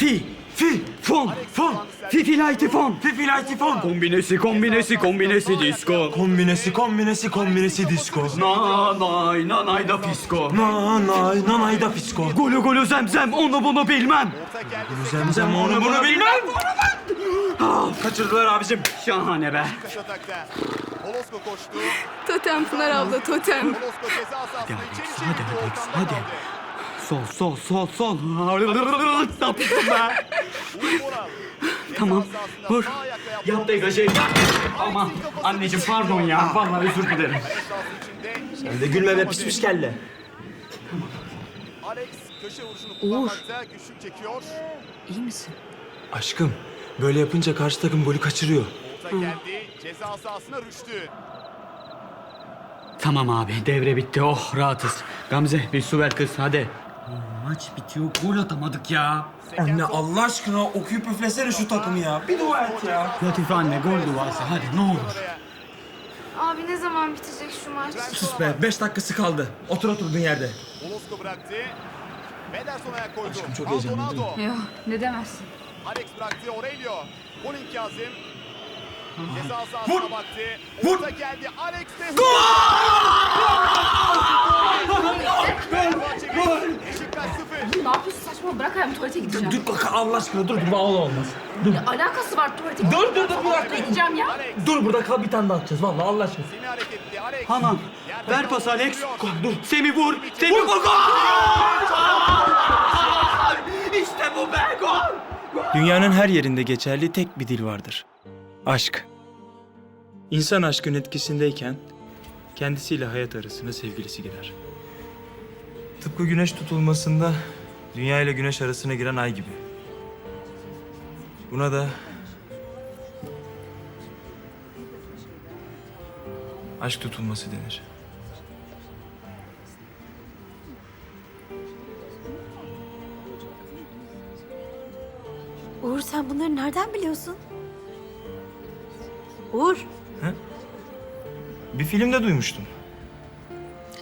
Fi, fi, fon, fon, fi filayti fon, fi filayti fon. Kombinesi, kombinesi, kombinesi disco. Kombinesi kombinesi kombinesi disco. Nanay, nanay da fisko. Nanay nanay da fisko. Gulu gulu zemzem, onu bunu bilmem. Zemzem onu bunu bilmem. Kaçırdılar abicim. Şahane be. Holosko koştu. Totem Pınar abla totem. İçeri çevirdi. hadi Alex, hadi. Sol, sol, sol, sol. Saptım be. Uğur Boral. Tamam, vur. Yap degajı. Aman anneciğim pardon ya. Vallahi özür dilerim. Sen de gülme be pis pis kelle. Alex köşe vuruşunu kullanmakta güçlük çekiyor. İyi misin? Aşkım böyle yapınca karşı takım golü kaçırıyor. Orta geldi. Ceza sahasına rüştü. Tamam abi devre bitti. Oh rahatız. Gamze bir su ver kız hadi. Maç bitiyor. Gol atamadık ya. Anne Allah aşkına okuyup üflesene şu takımı ya. Bir dua et ya. Latife anne gol duası hadi ne olur. Abi ne zaman bitecek şu maç? Sus be 5 dakikası kaldı. Otur oturduğun yerde. Holosko bıraktı. Pederson ayak koydu. Aşkım çok Maldonado. Yok ne demezsin. Alex bıraktı Aurelio. Poling Kazım. Ceza sahasına Vur! baktı. Vur! Orta geldi. Alex de Beşiktaş 0. Ne yapıyorsun saçma bırak ayağımı tuvalete gideceğim. Dur bak Allah aşkına dur dur vallahi olmaz. Dur. Ne alakası var tuvalete Dur dur dur bir dakika. gideceğim ya. Alex Dur burada kal bir tane daha atacağız vallahi Allah aşkına. seni hareketli. Alex. Yerden Ver pas Alex. Dur. Semih vur. Semih vur. Gol! İşte bu be gol. Dünyanın her yerinde geçerli tek bir dil vardır. Aşk. İnsan aşkın etkisindeyken kendisiyle hayat arasına sevgilisi girer. Tıpkı güneş tutulmasında dünya ile güneş arasına giren ay gibi. Buna da aşk tutulması denir. Uğur sen bunları nereden biliyorsun? Uğur. Bir filmde duymuştum.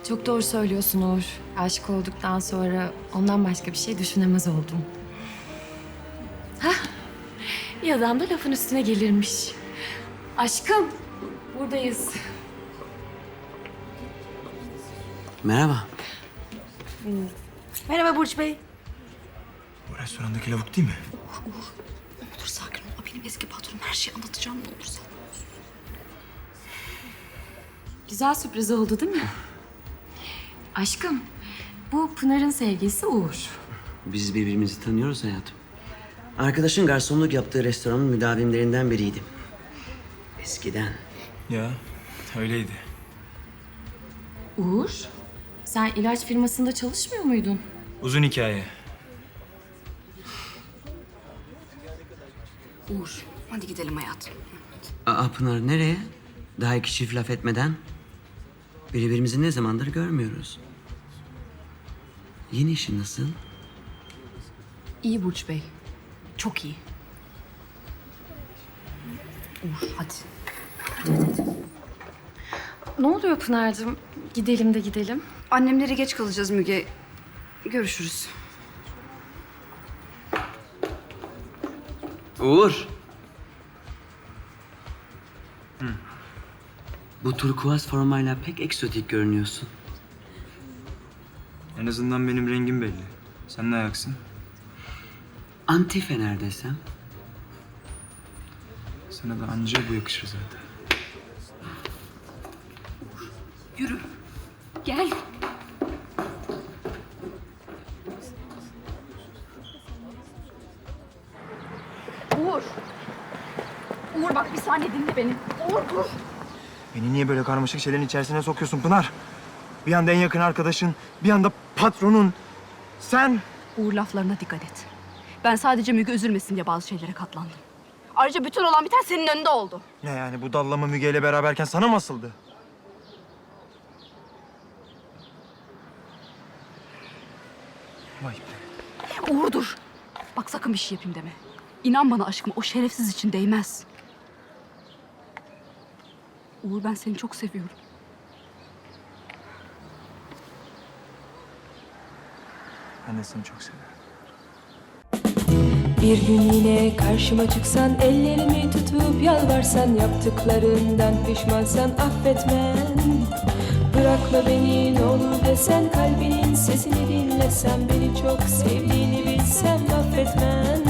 Çok doğru söylüyorsun Uğur. Aşık olduktan sonra ondan başka bir şey düşünemez oldum. Hah. Bir adam da lafın üstüne gelirmiş. Aşkım, buradayız. Merhaba. Merhaba Burç Bey. Bu restorandaki lavuk değil mi? Dur sakin ol. O benim eski patronum. Her şeyi anlatacağım ne olursa. Güzel sürpriz oldu değil mi? Aşkım, bu Pınar'ın sevgilisi Uğur. Biz birbirimizi tanıyoruz hayatım. Arkadaşın garsonluk yaptığı restoranın müdavimlerinden biriydim. Eskiden. Ya öyleydi. Uğur, sen ilaç firmasında çalışmıyor muydun? Uzun hikaye. Uğur, hadi gidelim hayatım. Aa Pınar nereye? Daha iki çift laf etmeden. Birbirimizi ne zamandır görmüyoruz. Yeni işin nasıl? İyi Burç Bey. Çok iyi. Uğur hadi. Ne oluyor Pınar'cığım? Gidelim de gidelim. Annemlere geç kalacağız Müge. Görüşürüz. Uğur. Bu turkuaz formayla pek egzotik görünüyorsun. En azından benim rengim belli. Sen ne ayaksın? Anti fener desem. Sana da anca bu yakışır zaten. Gel. Uğur. Uğur bak bir saniye dinle beni. Uğur dur. Beni niye böyle karmaşık şeylerin içerisine sokuyorsun Pınar? Bir anda en yakın arkadaşın, bir anda patronun. Sen Uğur laflarına dikkat et. Ben sadece Müge üzülmesin diye bazı şeylere katlandım. Ayrıca bütün olan biten senin önünde oldu. ne yani bu dallama Müge ile beraberken sana mı asıldı? Vay be. Uğur dur. Bak sakın bir şey yapayım deme. İnan bana aşkım o şerefsiz için değmez. Uğur ben seni çok seviyorum. Ben de seni çok seviyorum. Bir gün yine karşıma çıksan ellerimi tutup yalvarsan yaptıklarından pişmansan affetmem Bırakma beni ne olur desen kalbinin sesini dinlesem beni çok sevdiğini bilsem affetmem